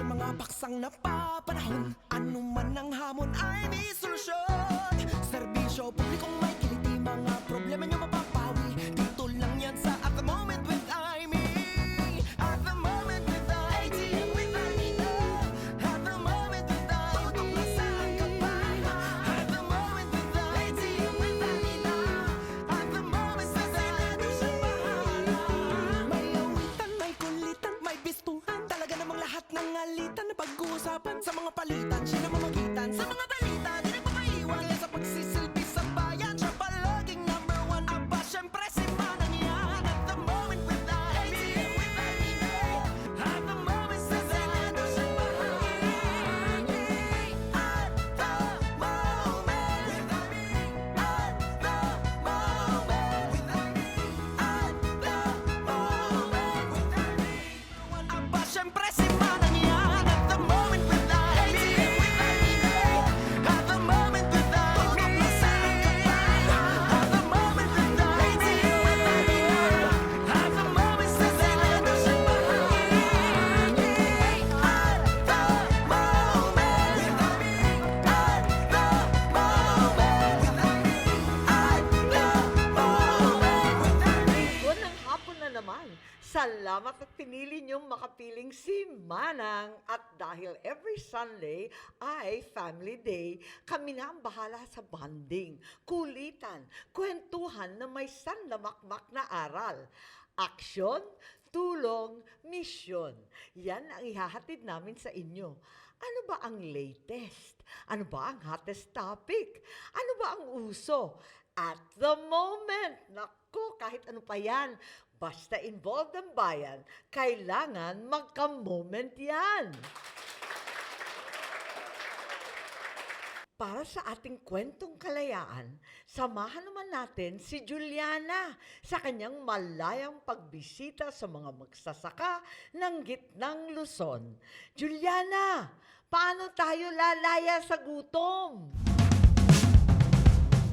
Sa mga paksang napapanahon. Ano man ang hamon ay may pag-uusapan Sa mga palitan, siya na mamagitan Sa mga Salamat at pinili niyong makapiling si Manang. At dahil every Sunday ay Family Day, kami na ang bahala sa bonding, kulitan, kwentuhan na may sanlamakmak na aral. Aksyon, tulong, misyon. Yan ang ihahatid namin sa inyo. Ano ba ang latest? Ano ba ang hottest topic? Ano ba ang uso? At the moment, naku, kahit ano pa yan, basta involved ang bayan, kailangan magka-moment yan. Para sa ating kwentong kalayaan, samahan naman natin si Juliana sa kanyang malayang pagbisita sa mga magsasaka ng gitnang Luzon. Juliana, paano tayo lalaya sa gutom?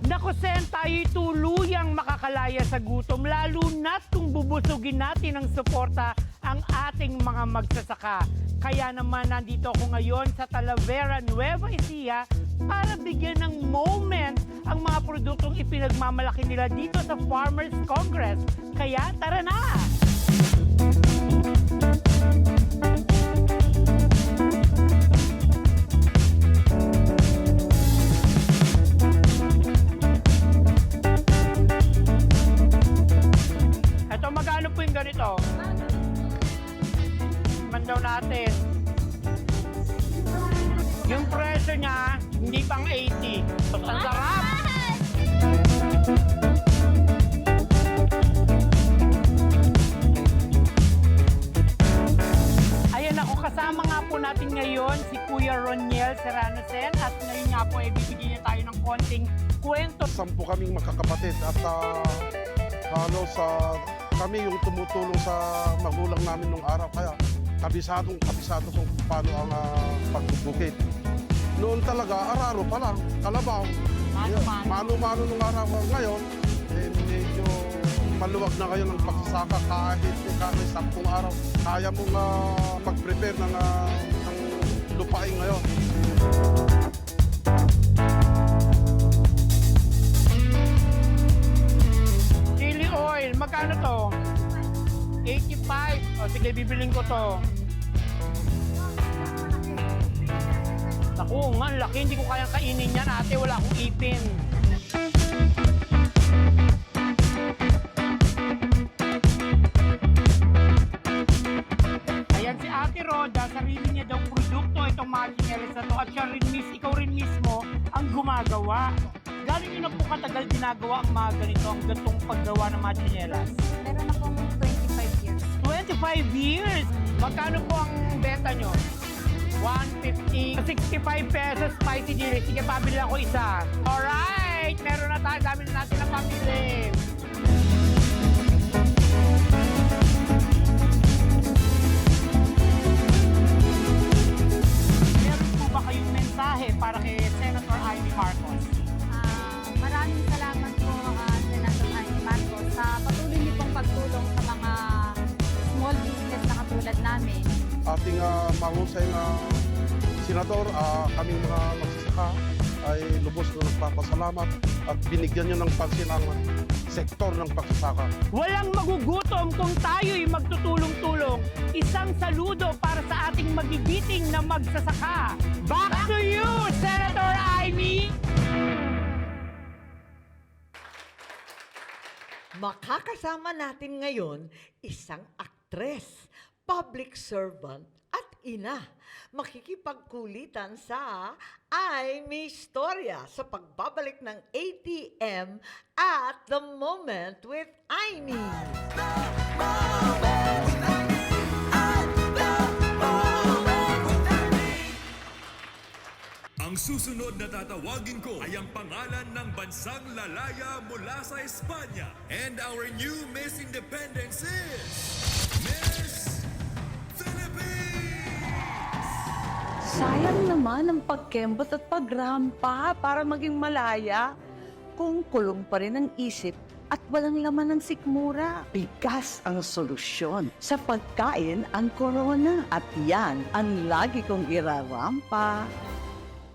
Naku, Sen, tayo'y tuluyang makakalaya sa gutom, lalo na't kung bubusugin natin ng suporta ang ating mga magsasaka. Kaya naman nandito ako ngayon sa Talavera, Nueva Ecija para bigyan ng moment ang mga produktong ipinagmamalaki nila dito sa Farmers Congress. Kaya tara na! Natin. Yung presyo niya, hindi pang 80. Ang sarap! Ayan ako, kasama nga po natin ngayon si Kuya Roniel Serrano Sen at ngayon nga po ay bibigyan niya tayo ng konting kwento sampu kaming magkakapatid at ah, halos sa kami yung tumutulong sa magulang namin nung araw kaya kabisadong kabisado kung paano ang uh, pagbubukit. Noon talaga, araro pa lang, kalabaw. Mano-mano. Nung araw ngayon, eh, medyo maluwag na ngayon ang pagsasaka kahit kahit sampung araw. Kaya mong ah, mag-prepare ng, ah, ng lupain ngayon. Chili oil, magkano to? 85. O sige, bibiling ko to. Naku, nga, laki. Hindi ko kayang kainin yan, ate. Wala akong ipin. Ayan si Ate Roda, sarili niya daw produkto itong matching Ellis na to. At siya rin mis, ikaw rin mismo ang gumagawa. Gano'n nyo na po katagal ginagawa ang mga ganito, ang gantong paggawa ng machinelas? Meron na pong 25 years. 25 years! Magkano po ang benta nyo? 150, 65 pesos spicy chili. Sige, pabili ako isa. Alright! Meron na tayo. Dami na natin ang pamili. Meron po ba kayong mensahe para kay Senator Amy Marcos? Ah, maraming salamat po, uh, Senator Amy Marcos, sa patuloy niyo pong pagtulong sa katulad namin ating uh, mahusay na senador, ah, kaming mga magsasaka ay lubos na nagpapasalamat at binigyan nyo ng pansin ang sektor ng pagsasaka. Walang magugutom kung tayo'y magtutulong-tulong. Isang saludo para sa ating magigiting na magsasaka. Back to you, Senator Amy! Makakasama natin ngayon isang aktres, public servant at ina. Makikipagkulitan sa I Me Storya sa pagbabalik ng ATM at The Moment with Aimee. Ang susunod na tatawagin ko ay ang pangalan ng bansang lalaya mula sa Espanya. And our new Miss Independence is... Miss Sayang naman ang pagkembot at pagrampa para maging malaya kung kulong pa rin ang isip at walang laman ng sikmura. Bigas ang solusyon. Sa pagkain ang korona at yan ang lagi kong irarampa.